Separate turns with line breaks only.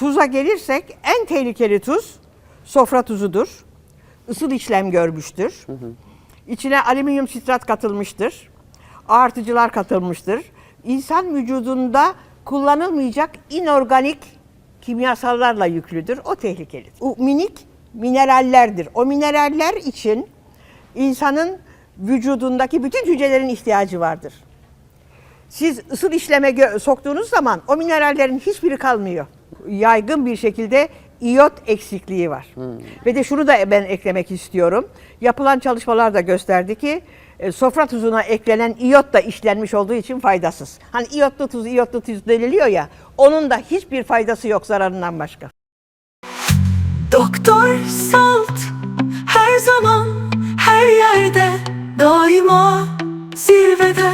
Tuza gelirsek en tehlikeli tuz sofra tuzudur. Isıl işlem görmüştür. İçine alüminyum sitrat katılmıştır. Artıcılar katılmıştır. İnsan vücudunda kullanılmayacak inorganik kimyasallarla yüklüdür. O tehlikelidir. O minik minerallerdir. O mineraller için insanın vücudundaki bütün hücrelerin ihtiyacı vardır. Siz ısıl işleme soktuğunuz zaman o minerallerin hiçbiri kalmıyor. Yaygın bir şekilde iyot eksikliği var. Ve de şunu da ben eklemek istiyorum. Yapılan çalışmalar da gösterdi ki e, sofra tuzuna eklenen iyot da işlenmiş olduğu için faydasız. Hani iyotlu tuz, iyotlu tuz deniliyor ya, onun da hiçbir faydası yok zararından başka.
Doktor Salt her zaman her yerde daima zirvede